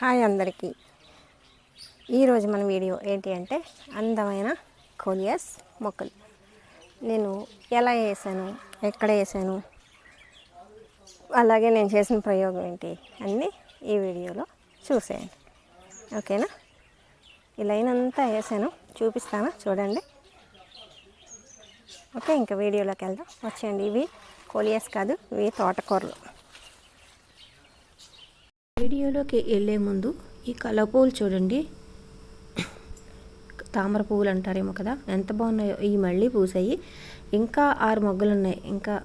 Hi అందరికీ. ఈరోజు మన వీడియో ఏంటి అంటే అందమైన కొలియస్ మొక్కలు. నేను ఎలా వేసాను ఎక్కడ వేసాను అలాగే నేను చేసిన ప్రయోగం ఏంటి అన్నీ ఈ వీడియోలో చూసేయండి. ఓకేనా? ఈ లైన్ అంతా వేసాను. చూపిస్తాను? చూడండి. ఓకే ఇంకా వీడియోలోకి వెళ్దాం. వచ్చేయండి. ఇవి కోలియస్ కాదు ఇవి తోటకూరలు. వీడియోలోకి వెళ్ళే ముందు ఈ కలర్ పువ్వులు చూడండి. తామర పువ్వులు అంటారేమో కదా? ఎంత బాగున్నాయో. ఈ మళ్ళీ పూసాయి. ఇంకా ఆరు మొగ్గలు ఉన్నాయి. ఇంకా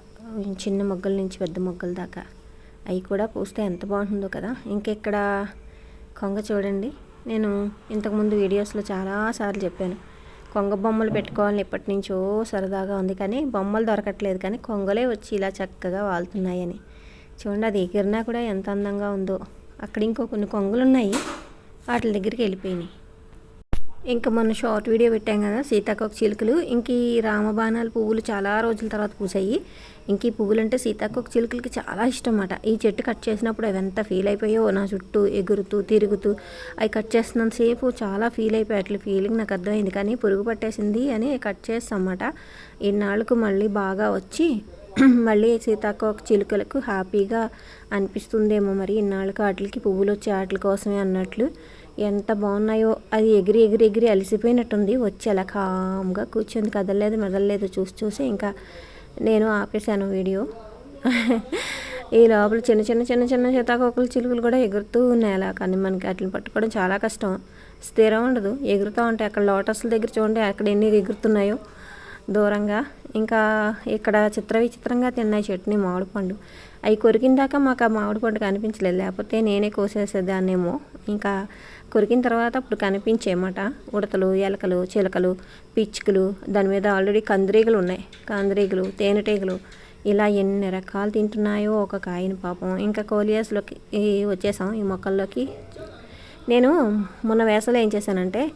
చిన్న మొగ్గల నుంచి పెద్ద మొగ్గల దాకా అవి కూడా పూస్తే ఎంత బాగుంటుందో కదా? ఇంకెక్కడ? కొంగ చూడండి. నేను ఇంతకుముందు వీడియోస్లో చాలాసార్లు చెప్పాను. కొంగ బొమ్మలు పెట్టుకోవాలని ఎప్పటి నుంచో సరదాగా ఉంది కానీ బొమ్మలు దొరకట్లేదు కానీ కొంగలే వచ్చి ఇలా చక్కగా వాళ్తున్నాయని. చూడండి అది ఎగిరినా కూడా ఎంత అందంగా ఉందో. అక్కడ ఇంకో కొన్ని కొంగలు ఉన్నాయి వాటి దగ్గరికి వెళ్ళిపోయినాయి. ఇంకా మొన్న షార్ట్ వీడియో పెట్టాం కదా సీతాకోక చిలుకలు. ఇంక ఈ రామబాణాల పువ్వులు చాలా రోజుల తర్వాత పూసాయి. ఇంక ఈ పువ్వులు అంటే సీతాకోక చిలుకలకి చాలా ఇష్టం అన్నమాట ఈ చెట్టు కట్ చేసినప్పుడు అవి ఎంత ఫీల్ అయిపోయాయో నా చుట్టూ ఎగురుతూ తిరుగుతూ అవి కట్ చేస్తున్నంతసేపు చాలా ఫీల్ అయిపోయి అట్లా ఫీలింగ్ నాకు అర్థమైంది. కానీ పురుగు పట్టేసింది అని కట్ చేస్తాం అన్నమాట ఇన్నాళ్ళకు మళ్ళీ బాగా వచ్చి మళ్ళీ సీతాకోక చిలుకలకు హ్యాపీగా అనిపిస్తుందేమో మరి. ఇన్నాళ్ళకి వాటికి పువ్వులు వచ్చే వాటి కోసమే అన్నట్లు ఎంత బాగున్నాయో. అది ఎగిరి ఎగిరి ఎగిరి అలసిపోయినట్టుంది. వచ్చి అలా కామ్గా కూర్చుంది. కదలలేదు మెదలలేదు. చూసి చూసి ఇంకా నేను ఆపేశాను వీడియో. ఈ లోపల చిన్న చిన్న చిన్న చిన్న సీతాకోకలు చిలుకలు కూడా ఎగురుతూ ఉన్నాయి అలా. కానీ మనకి వాటిని పట్టుకోవడం చాలా కష్టం. స్థిరం ఉండదు. ఎగురుతూ ఉంటాయి అక్కడ లోటస్ల దగ్గర చూడండి అక్కడ ఎన్ని ఎగురుతున్నాయో. దూరంగా. ఇంకా ఇక్కడ చిత్ర విచిత్రంగా తిన్నాయి చట్నీ మామిడి పండు అవి కొరికిన దాకా మాకు ఆ మామిడి పండు కనిపించలేదు. లేకపోతే నేనే కోసేసేదాన్నేమో. ఇంకా కొరికిన తర్వాత అప్పుడు కనిపించేయమాట ఉడతలు ఎలకలు చిలకలు పిచ్చుకలు దాని మీద ఆల్రెడీ కందిరీగలు ఉన్నాయి. కందిరీగలు తేనెటీగలు ఇలా ఎన్ని రకాలు తింటున్నాయో ఒక కాయని పాపం. ఇంకా కోలియాస్లోకి వచ్చేసాం ఈ మొక్కల్లోకి. నేను మొన్న వేసలో ఏం చేశానంటే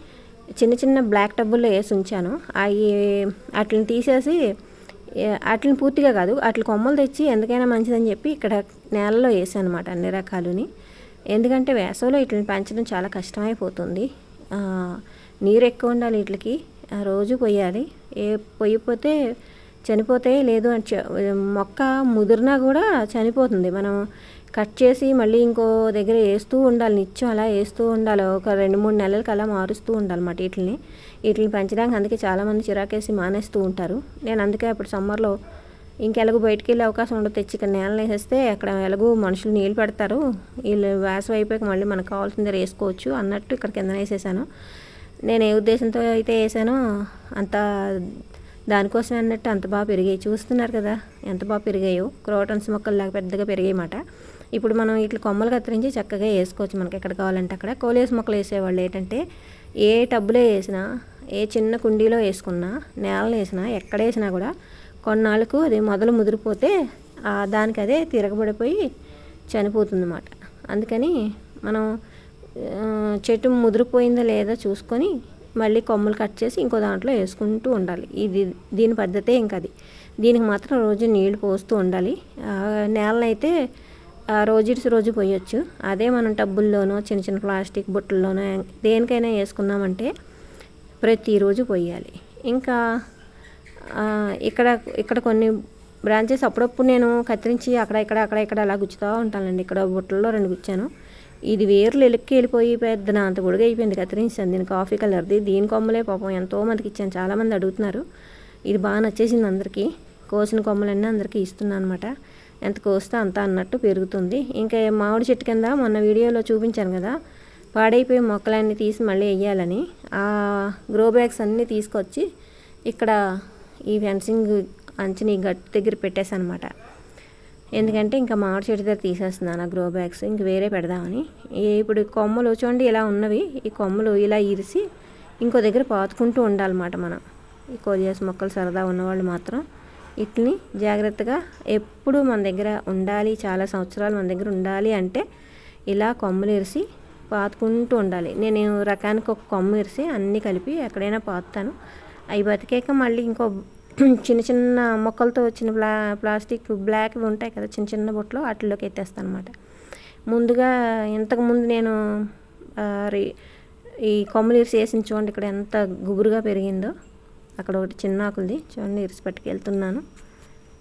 చిన్న చిన్న బ్లాక్ టబ్బుల్లో వేసి ఉంచాను. అవి వాటిని తీసేసి వాటిని పూర్తిగా కాదు వాటి కొమ్మలు తెచ్చి ఎందుకైనా మంచిదని చెప్పి ఇక్కడ నేలలో వేసాను అనమాట అన్ని రకాలుని. ఎందుకంటే వేసవిలో వీటిని పెంచడం చాలా కష్టమైపోతుంది. నీరు ఎక్కువ ఉండాలి వీటికి. రోజు పొయ్యాలి ఏ పొయ్యిపోతే చనిపోతాయి లేదు అని మొక్క ముదిరినా కూడా చనిపోతుంది. మనం కట్ చేసి మళ్ళీ ఇంకో దగ్గర వేస్తూ ఉండాలి. నిత్యం అలా వేస్తూ ఉండాలి. ఒక రెండు మూడు నెలలకి అలా మారుస్తూ ఉండాలన్నమాట వీటిని వీటిని పెంచడానికి అందుకే చాలామంది చిరాకేసి మానేస్తూ ఉంటారు. నేను అందుకే అప్పుడు సమ్మర్లో ఇంకెలాగో బయటికి వెళ్ళే అవకాశం ఉండదు. తెచ్చి ఇక్కడ నేలను వేసేస్తే అక్కడ ఎలాగో మనుషులు నీళ్ళు పెడతారు. వీళ్ళు వేసవి అయిపోయాక మళ్ళీ మనకు కావాల్సింది వేసుకోవచ్చు అన్నట్టు ఇక్కడ కింద వేసేసాను. నేను ఏ ఉద్దేశంతో అయితే వేసానో అంత దానికోసం అన్నట్టు అంత బాగా పెరిగాయి. చూస్తున్నారు కదా ఎంత బాగా పెరిగాయో. క్రోటన్స్ మొక్కలు పెద్దగా పెరిగాయన్నమాట. ఇప్పుడు మనం ఇట్లా కొమ్మలు కత్తిరించి చక్కగా వేసుకోవచ్చు మనకి ఎక్కడ కావాలంటే అక్కడ. కోలేసి మొక్కలు వేసేవాళ్ళు ఏంటంటే ఏ టబ్బులో వేసినా ఏ చిన్న కుండీలో వేసుకున్నా నేలలో వేసినా ఎక్కడ వేసినా కూడా కొన్నాళ్ళకు అది మొదలు ముదిరిపోతే దానికి అదే తిరగబడిపోయి చనిపోతుంది అన్నమాట అందుకని మనం చెట్టు ముదిరిపోయిందా లేదా చూసుకొని మళ్ళీ కొమ్మలు కట్ చేసి ఇంకో దాంట్లో వేసుకుంటూ ఉండాలి. ఇది దీని పద్ధతే ఇంకా అది. దీనికి మాత్రం రోజు నీళ్ళు పోస్తూ ఉండాలి. నేలనైతే రోజు రోజు పోయొచ్చు. అదే మనం టబ్బుల్లోనో చిన్న చిన్న ప్లాస్టిక్ బుట్టల్లోనో దేనికైనా వేసుకున్నామంటే ప్రతిరోజు పోయాలి. ఇంకా ఇక్కడ ఇక్కడ కొన్ని బ్రాంచెస్ అప్పుడప్పుడు నేను కత్తిరించి అక్కడ ఇక్కడ అక్కడ ఇక్కడ అలా గుచ్చుతూ ఉంటానండి. ఇక్కడ బుట్టల్లో రెండు గుచ్చాను. ఇది వేర్లు ఎలుక్కి వెళ్ళిపోయి పెద్ద నా అంత పొడిగా అయిపోయింది కత్తిరించాను దీని కాఫీ కలర్ది దీని కొమ్మలే పాపం ఎంతో మందికి ఇచ్చాను. చాలామంది అడుగుతున్నారు. ఇది బాగా నచ్చేసింది అందరికీ. కోసిన కొమ్మలన్నీ అందరికీ ఇస్తున్నాను అనమాట ఎంత కోస్తే అంత అన్నట్టు పెరుగుతుంది. ఇంకా మామిడి చెట్టు కింద మొన్న వీడియోలో చూపించాను కదా. పాడైపోయి మొక్కలన్నీ తీసి మళ్ళీ వేయాలని ఆ గ్రో బ్యాగ్స్ అన్నీ తీసుకొచ్చి ఇక్కడ ఈ ఫెన్సింగ్ అంచుని గట్టు దగ్గర పెట్టేశాను అనమాట ఎందుకంటే ఇంకా మామిడి చెట్టు దగ్గర తీసేస్తున్నాను ఆ గ్రో బ్యాగ్స్ ఇంక వేరే పెడదామని. ఇప్పుడు కొమ్మలు చూడండి ఇలా ఉన్నవి. ఈ కొమ్మలు ఇలా ఇరిసి ఇంకో దగ్గర పాతుకుంటూ ఉండాలన్నమాట మనం. ఈ కోలియాస్ మొక్కలు సరదా ఉన్నవాళ్ళు మాత్రం వీటిని జాగ్రత్తగా ఎప్పుడు మన దగ్గర ఉండాలి చాలా సంవత్సరాలు మన దగ్గర ఉండాలి అంటే ఇలా కొమ్మలు ఇరిసి పాతుకుంటూ ఉండాలి. నేను రకానికి ఒక కొమ్మ ఇరిసి అన్నీ కలిపి ఎక్కడైనా పాతాను అవి బతికాక మళ్ళీ ఇంకో చిన్న చిన్న మొక్కలతో వచ్చిన ప్లా ప్లాస్టిక్ బ్లాక్ ఉంటాయి కదా చిన్న చిన్న బుట్టలో వాటిలోకి ఎత్తేస్తాను అనమాట ముందుగా ఇంతకుముందు నేను ఈ కొమ్మలు ఇరిసి వేసిన చూడండి ఇక్కడ ఎంత గుబురుగా పెరిగిందో. అక్కడ ఒకటి చిన్న ఆకులది. చూడండి ఇరిసి పట్టుకెళ్తున్నాను.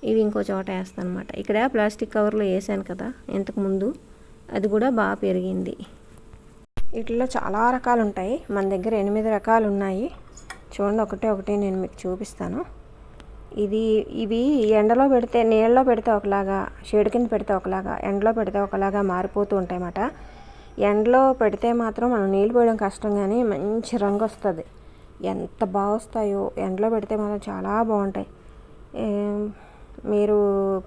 ఇవి ఇంకో చోట వేస్తాను అనమాట ఇక్కడ ప్లాస్టిక్ కవర్లో వేసాను కదా ఇంతకుముందు అది కూడా బాగా పెరిగింది. వీటిలో చాలా రకాలు ఉంటాయి మన దగ్గర ఎనిమిది రకాలు ఉన్నాయి చూడండి ఒకటే ఒకటి నేను మీకు చూపిస్తాను. ఇది ఇవి ఎండలో పెడితే నీళ్ళలో పెడితే ఒకలాగా షేడ్ కింద పెడితే ఒకలాగా ఎండలో పెడితే ఒకలాగా మారిపోతూ ఉంటాయి అన్నమాట ఎండలో పెడితే మాత్రం మనం నీళ్ళు పోయడం కష్టం కానీ మంచి రంగు వస్తుంది. ఎంత బాగా వస్తాయో ఎండలో పెడితే మాత్రం చాలా బాగుంటాయి. మీరు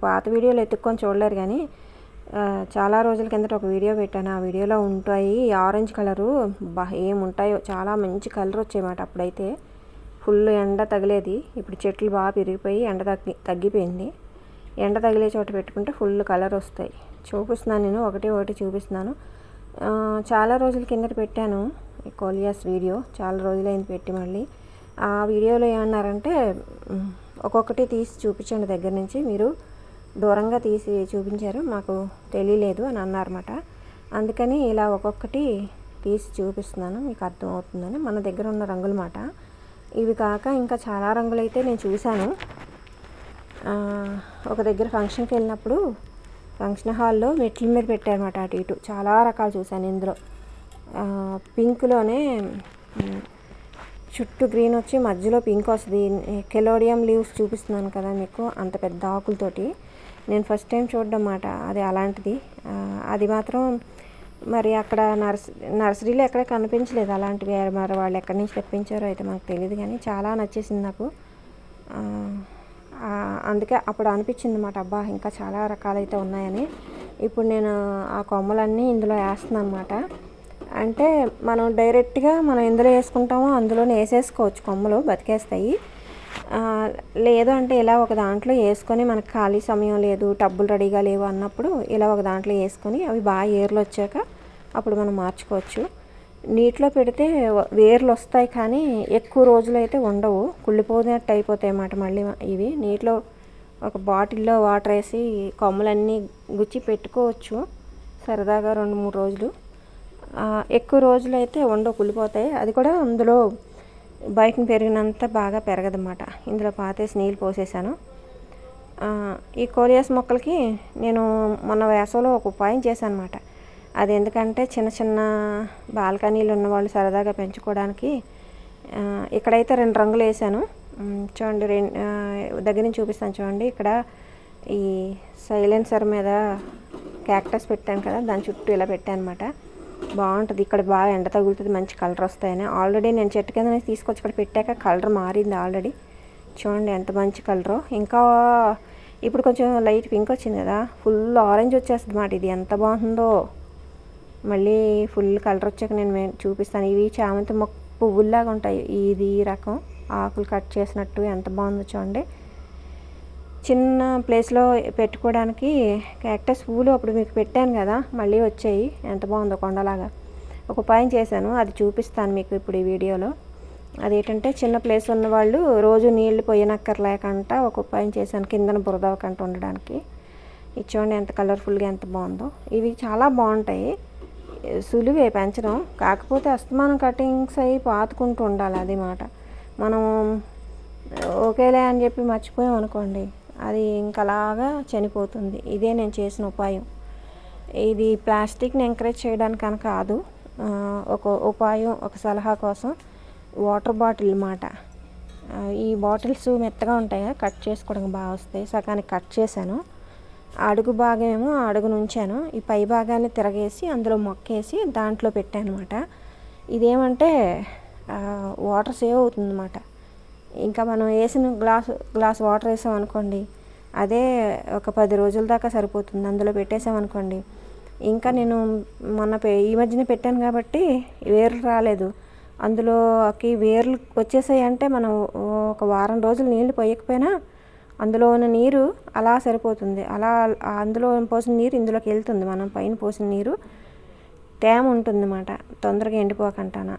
పాత వీడియోలు ఎత్తుక్కొని చూడలేరు కానీ చాలా రోజుల కిందట ఒక వీడియో పెట్టాను. ఆ వీడియోలో ఉంటాయి ఆరెంజ్ కలరు బా ఏముంటాయో చాలా మంచి కలర్ వచ్చాయన్నమాట అప్పుడైతే. ఫుల్ ఎండ తగిలేది. ఇప్పుడు చెట్లు బాగా పెరిగిపోయి ఎండ తగ్గి తగ్గిపోయింది. ఎండ తగిలే చోట పెట్టుకుంటే ఫుల్ కలర్ వస్తాయి. చూపిస్తున్నాను నేను ఒకటి ఒకటి చూపిస్తున్నాను. చాలా రోజుల కిందట పెట్టాను కోలియాస్ వీడియో. చాలా రోజులైంది పెట్టి మళ్ళీ. ఆ వీడియోలో ఏమన్నారంటే ఒక్కొక్కటి తీసి చూపించండి దగ్గర నుంచి. మీరు దూరంగా తీసి చూపించారు మాకు తెలియలేదు అని అన్నారన్నమాట. అందుకని ఇలా ఒక్కొక్కటి తీసి చూపిస్తున్నాను. మీకు అర్థమవుతుందని. మన దగ్గర ఉన్న రంగుల మాట ఇవి కాక ఇంకా చాలా రంగులు అయితే నేను చూశాను. ఒక దగ్గర ఫంక్షన్కి వెళ్ళినప్పుడు ఫంక్షన్ హాల్లో మెట్ల మీద పెట్టారన్నమాట అటు ఇటు. చాలా రకాలు చూశాను ఇందులో. పింక్లోనే చుట్టూ గ్రీన్ వచ్చి మధ్యలో పింక్ వస్తుంది. కెలోడియం లీవ్స్ చూపిస్తున్నాను కదా మీకు అంత పెద్ద ఆకులతోటి. నేను ఫస్ట్ టైం చూడడం మాట అది అలాంటిది. అది మాత్రం మరి అక్కడ నర్స్ నర్సరీలో ఎక్కడ కనిపించలేదు అలాంటివి. మరి వాళ్ళు ఎక్కడి నుంచి తెప్పించారో అయితే మాకు తెలియదు కానీ చాలా నచ్చేసింది నాకు. అందుకే అప్పుడు అనిపించింది అన్నమాట అబ్బా ఇంకా చాలా రకాలైతే ఉన్నాయని. ఇప్పుడు నేను ఆ కొమ్మలన్నీ ఇందులో వేస్తున్నాను అనమాట అంటే మనం డైరెక్ట్గా మనం ఎందులో వేసుకుంటామో అందులోనే వేసేసుకోవచ్చు. కొమ్మలు బతికేస్తాయి. లేదు అంటే ఇలా ఒక దాంట్లో వేసుకొని మనకు ఖాళీ సమయం లేదు టబ్బులు రెడీగా లేవు అన్నప్పుడు ఇలా ఒక దాంట్లో వేసుకొని అవి బాగా ఏర్లు వచ్చాక అప్పుడు మనం మార్చుకోవచ్చు. నీటిలో పెడితే వేర్లు వస్తాయి కానీ ఎక్కువ రోజులు అయితే ఉండవు. కుళ్ళిపోయినట్టు అయిపోతాయి అన్నమాట మళ్ళీ ఇవి. నీటిలో ఒక బాటిల్లో వాటర్ వేసి కొమ్మలన్నీ గుచ్చి పెట్టుకోవచ్చు. సరదాగా రెండు మూడు రోజులు. ఎక్కువ రోజులు అయితే ఉండవు కుళ్ళిపోతాయి. అది కూడా అందులో బయట పెరిగినంత బాగా పెరగదన్నమాట. ఇందులో పాతేసి నీళ్ళు పోసేసాను. ఈ కోరియాస్ మొక్కలకి నేను మొన్న వేసవిలో ఒక ఉపాయం చేశాను అనమాట అది ఎందుకంటే చిన్న చిన్న బాల్కనీలు ఉన్నవాళ్ళు సరదాగా పెంచుకోవడానికి ఇక్కడైతే రెండు రంగులు వేసాను చూడండి రెండు దగ్గర నుంచి చూపిస్తాను చూడండి. ఇక్కడ ఈ సైలెన్సర్ మీద క్యాక్టస్ పెట్టాను కదా దాని చుట్టూ ఇలా పెట్టాను అనమాట బాగుంటుంది. ఇక్కడ బాగా ఎండ తగులుతుంది మంచి కలర్ వస్తాయని. ఆల్రెడీ నేను చెట్టు కింద నుంచి తీసుకొచ్చి ఇక్కడ పెట్టాక కలర్ మారింది ఆల్రెడీ. చూడండి ఎంత మంచి కలరు. ఇంకా ఇప్పుడు కొంచెం లైట్ పింక్ వచ్చింది కదా ఫుల్ ఆరెంజ్ వచ్చేస్తుంది మాట ఇది ఎంత బాగుందో మళ్ళీ ఫుల్ కలర్ వచ్చాక నేను చూపిస్తాను. ఇవి చామంతి మొక్క పువ్వుల్లాగా ఉంటాయి. ఇది ఈ రకం. ఆకులు కట్ చేసినట్టు ఎంత బాగుందో చూడండి. చిన్న ప్లేస్లో పెట్టుకోవడానికి క్యాక్టస్ పూలు అప్పుడు మీకు పెట్టాను కదా మళ్ళీ వచ్చాయి. ఎంత బాగుందో కొండలాగా. ఒక ఉపాయం చేశాను. అది చూపిస్తాను మీకు ఇప్పుడు ఈ వీడియోలో. అదేంటంటే చిన్న ప్లేస్ ఉన్న వాళ్ళు రోజు నీళ్ళు పోయినక్కర్లేకంట ఒక ఉపాయం చేశాను. కిందన బురదవకంట ఉండడానికి. ఇది చూడండి ఎంత కలర్ఫుల్గా ఎంత బాగుందో. ఇవి చాలా బాగుంటాయి. సులువే పెంచడం. కాకపోతే అస్తమానం కటింగ్స్ అవి పాతుకుంటూ ఉండాలి అది మాట. మనం ఓకేలే అని చెప్పి మర్చిపోయాం అనుకోండి అది ఇంకలాగా చనిపోతుంది. ఇదే నేను చేసిన ఉపాయం. ఇది ప్లాస్టిక్ని ఎంకరేజ్ చేయడానికి కాదు ఒక ఉపాయం ఒక సలహా కోసం వాటర్ బాటిల్ మాట. ఈ బాటిల్స్ మెత్తగా ఉంటాయి? కట్ చేసుకోవడానికి బాగా వస్తాయి. సగానికి కట్ చేశాను. అడుగు భాగం ఏమో అడుగు నుంచాను. ఈ పై భాగాన్ని తిరగేసి అందులో మొక్కేసి దాంట్లో పెట్టాను అనమాట ఇదేమంటే వాటర్ సేవ్ అవుతుందన్నమాట. ఇంకా మనం వేసిన గ్లాస్ గ్లాస్ వాటర్ వేసాం అనుకోండి అదే ఒక పది రోజుల దాకా సరిపోతుంది. అందులో పెట్టేసాం అనుకోండి. ఇంకా నేను మొన్న ఈ మధ్యన పెట్టాను కాబట్టి వేర్లు రాలేదు. అందులోకి వేర్లు వచ్చేసాయి అంటే మనం ఒక వారం రోజులు నీళ్ళు పోయకపోయినా అందులో ఉన్న నీరు అలా సరిపోతుంది. అలా అందులో పోసిన నీరు ఇందులోకి వెళ్తుంది. మనం పైన పోసిన నీరు తేమ ఉంటుంది అన్నమాట తొందరగా ఎండిపోకంటానా.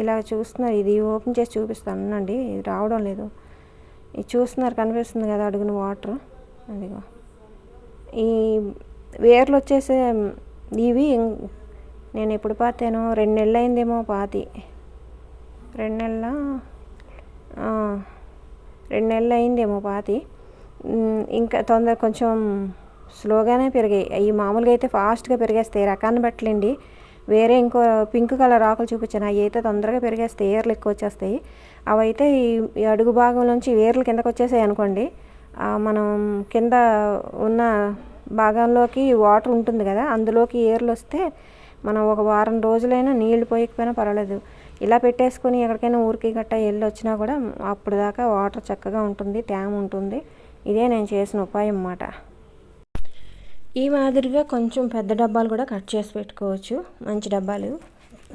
ఇలా చూస్తున్నారు. ఇది ఓపెన్ చేసి చూపిస్తాను. ఉండండి ఇది రావడం లేదు. ఇది చూస్తున్నారు కనిపిస్తుంది కదా అడుగున వాటర్. అదిగో. ఈ వేర్లు వచ్చేసే ఇవి నేను ఎప్పుడు పాతాను? రెండు నెలలు అయిందేమో పాతి. రెండు నెలల? రెండు నెలలు అయిందేమో పాతి. ఇంకా తొందర కొంచెం స్లోగానే పెరిగాయి. ఈ మామూలుగా అయితే ఫాస్ట్గా పెరిగేస్తాయి. రకాన్ని బట్టలండి వేరే ఇంకో పింక్ కలర్ ఆకులు చూపించాను. అవి అయితే తొందరగా పెరిగేస్తాయి. ఏర్లు ఎక్కువ వచ్చేస్తాయి. అవి అయితే ఈ అడుగు భాగం నుంచి వేర్లు కిందకు వచ్చేసాయి అనుకోండి మనం కింద ఉన్న భాగంలోకి వాటర్ ఉంటుంది కదా అందులోకి ఏర్లు వస్తే మనం ఒక వారం రోజులైనా నీళ్ళు పోయకపోయినా పర్వాలేదు. ఇలా పెట్టేసుకొని ఎక్కడికైనా ఊరికి గట్ట వెళ్ళి వచ్చినా కూడా అప్పుడు దాకా వాటర్ చక్కగా ఉంటుంది ట్యామ్ ఉంటుంది. ఇదే నేను చేసిన ఉపాయం అన్నమాట. ఈ మాదిరిగా కొంచెం పెద్ద డబ్బాలు కూడా కట్ చేసి పెట్టుకోవచ్చు. మంచి డబ్బాలు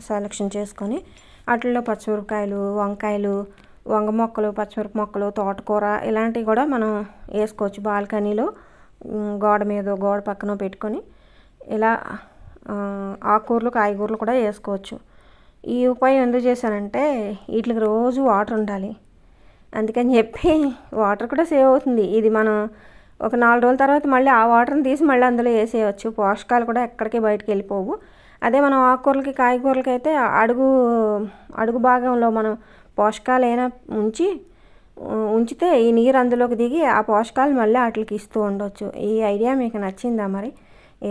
సెలక్షన్ చేసుకొని వాటిల్లో పచ్చిమిరపకాయలు వంకాయలు వంగ మొక్కలు పచ్చిమిరప మొక్కలు తోటకూర ఇలాంటివి కూడా మనం వేసుకోవచ్చు. బాల్కనీలో గోడ మీద గోడ పక్కన పెట్టుకొని ఇలా ఆకుకూరలు కాయగూరలు కూడా వేసుకోవచ్చు. ఈ ఉపాయం ఎందుకు చేశానంటే వీటికి రోజు వాటర్ ఉండాలి. అందుకని చెప్పి వాటర్ కూడా సేవ్ అవుతుంది. ఇది మనం ఒక నాలుగు రోజుల తర్వాత మళ్ళీ ఆ వాటర్ని తీసి మళ్ళీ అందులో వేసేయచ్చు. పోషకాలు కూడా ఎక్కడికి బయటకు వెళ్ళిపోవు. అదే మనం ఆకుకూరలకి కాయగూరలకి అయితే అడుగు అడుగు భాగంలో మనం పోషకాలు అయినా ఉంచి ఉంచితే ఈ నీరు అందులోకి దిగి ఆ పోషకాలు మళ్ళీ వాటికి ఇస్తూ ఉండొచ్చు. ఈ ఐడియా మీకు నచ్చిందా మరి?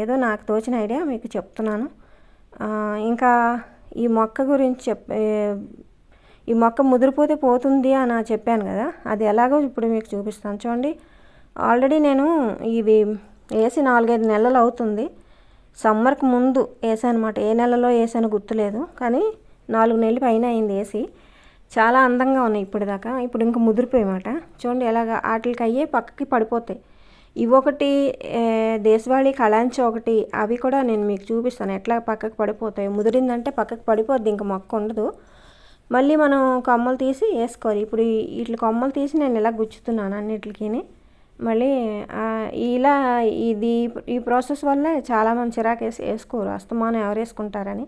ఏదో నాకు తోచిన ఐడియా మీకు చెప్తున్నాను. ఇంకా ఈ మొక్క గురించి చెప్ ఈ మొక్క ముదిరిపోతే పోతుంది అని చెప్పాను కదా. అది ఎలాగో ఇప్పుడు మీకు చూపిస్తాను. చూడండి. ఆల్రెడీ నేను ఇవి వేసి నాలుగైదు నెలలు అవుతుంది. సమ్మర్కి ముందు వేసాను అనమాట ఏ నెలలో వేసాను గుర్తులేదు. కానీ నాలుగు నెలలు పైన అయింది వేసి. చాలా అందంగా ఉన్నాయి ఇప్పుడు దాకా ఇప్పుడు ఇంకా ముదిరిపోయమాట చూడండి ఎలాగ వాటికి అయ్యే పక్కకి పడిపోతాయి. ఇవి ఒకటి దేశవాళీ కళాంచ ఒకటి అవి కూడా నేను మీకు చూపిస్తాను. ఎట్లా పక్కకు పడిపోతాయి. ముదిరిందంటే పక్కకి పడిపోద్ది. ఇంకా మొక్క ఉండదు. మళ్ళీ మనం కొమ్మలు తీసి వేసుకోవాలి. ఇప్పుడు ఈ- వీటి కొమ్మలు తీసి నేను ఇలా గుచ్చుతున్నాను అన్నిటికి మళ్ళీ ఇలా ఇది ఈ ప్రాసెస్ వల్ల చాలామంది చిరాకు వేసి వేసుకోరు. అస్తమానం ఎవరు వేసుకుంటారని.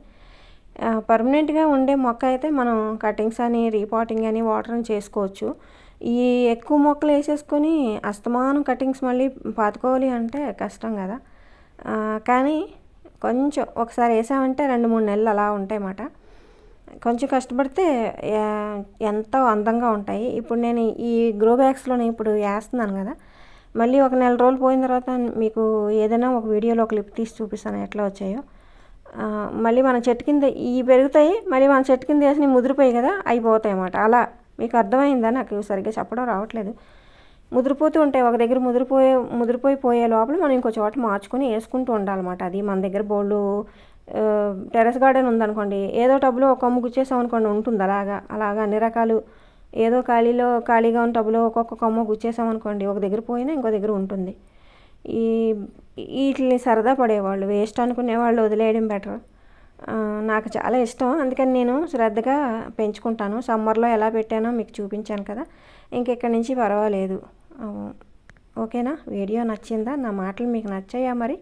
పర్మనెంట్గా ఉండే మొక్క అయితే మనం కటింగ్స్ అని రీపాటింగ్ అని వాటరింగ్ చేసుకోవచ్చు. ఈ ఎక్కువ మొక్కలు వేసేసుకొని అస్తమానం కటింగ్స్ మళ్ళీ పాతుకోవాలి అంటే కష్టం కదా. కానీ కొంచెం ఒకసారి వేసామంటే రెండు మూడు నెలలు అలా ఉంటాయి అన్నమాట కొంచెం కష్టపడితే ఎంతో అందంగా ఉంటాయి. ఇప్పుడు నేను ఈ గ్రో బ్యాగ్స్లోనే ఇప్పుడు వేస్తున్నాను కదా. మళ్ళీ ఒక నెల రోజులు పోయిన తర్వాత మీకు ఏదైనా ఒక వీడియోలో ఒక క్లిప్ తీసి చూపిస్తాను ఎట్లా వచ్చాయో. మళ్ళీ మన చెట్టు కింద ఇవి పెరుగుతాయి మళ్ళీ మన చెట్టు కింద వేసి ముదిరిపోయి కదా అయిపోతాయి అన్నమాట. అలా మీకు అర్థమైందా? నాకు సరిగ్గా చెప్పడం రావట్లేదు. ముదిరిపోతూ ఉంటాయి ఒక దగ్గర ముదిరిపోయే ముదిరిపోయి పోయే లోపల మనం ఇంకో చోట మార్చుకొని వేసుకుంటూ ఉండాలన్నమాట. అది మన దగ్గర బోళ్ళు టెరెస్ గార్డెన్ ఉందనుకోండి ఏదో టబ్లో ఒక కొమ్మ గుచ్చేసామనుకోండి ఉంటుంది అలాగా అలాగా అన్ని రకాలు. ఏదో ఖాళీలో ఖాళీగా ఉన్న టబ్లో ఒక్కొక్క కొమ్మ గుచ్చేసామనుకోండి ఒక దగ్గర పోయినా ఇంకో దగ్గర ఉంటుంది. ఈ వీటిని సరదా పడేవాళ్ళు వేస్ట్ అనుకునే వాళ్ళు వదిలేయడం బెటర్. నాకు చాలా ఇష్టం అందుకని నేను శ్రద్ధగా పెంచుకుంటాను. సమ్మర్లో ఎలా పెట్టానో మీకు చూపించాను కదా ఇంకెక్కడి నుంచి పర్వాలేదు. ఓకేనా? వీడియో నచ్చిందా? నా మాటలు మీకు నచ్చాయా మరి?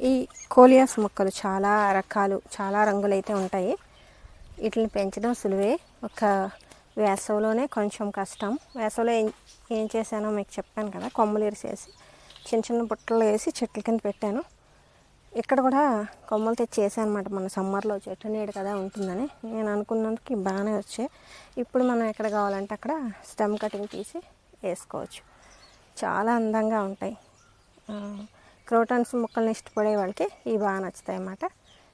ఈ కోలియాస్ మొక్కలు చాలా రకాలు చాలా రంగులైతే ఉంటాయి. వీటిని పెంచడం సులువే. ఒక వేసవిలోనే కొంచెం కష్టం. వేసవిలో ఏం ఏం చేశానో మీకు చెప్పాను కదా కొమ్మలు ఇరిసేసి చిన్న చిన్న బుట్టలు వేసి చెట్ల కింద పెట్టాను. ఇక్కడ కూడా కొమ్మలు తెచ్చి వేసాను అనమాట మన సమ్మర్లో. చెట్టు నీడ కదా ఉంటుందని. నేను అనుకున్నందుకు బాగానే వచ్చాయి. ఇప్పుడు మనం ఎక్కడ కావాలంటే అక్కడ స్టెమ్ కటింగ్ తీసి వేసుకోవచ్చు. చాలా అందంగా ఉంటాయి. క్రోటన్స్ మొక్కల్ని ఇష్టపడే వాళ్ళకి ఇవి బాగా నచ్చుతాయి అన్నమాట.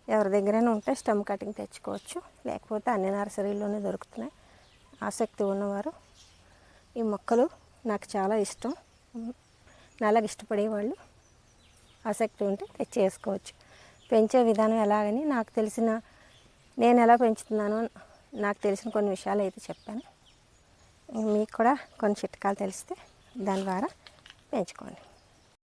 ఎవరి దగ్గరైనా ఉంటే స్టమ్ కటింగ్ తెచ్చుకోవచ్చు. లేకపోతే అన్ని నర్సరీలోనే దొరుకుతున్నాయి. ఆసక్తి ఉన్నవారు ఈ మొక్కలు నాకు చాలా ఇష్టం. నల్లగా ఇష్టపడే వాళ్ళు ఆసక్తి ఉంటే తెచ్చేసుకోవచ్చు. పెంచే విధానం ఎలాగని నాకు తెలిసిన నేను ఎలా పెంచుతున్నానో నాకు తెలిసిన కొన్ని విషయాలు అయితే చెప్పాను. మీకు కూడా కొన్ని చిట్కాలు తెలిస్తే దాని ద్వారా పెంచుకోండి.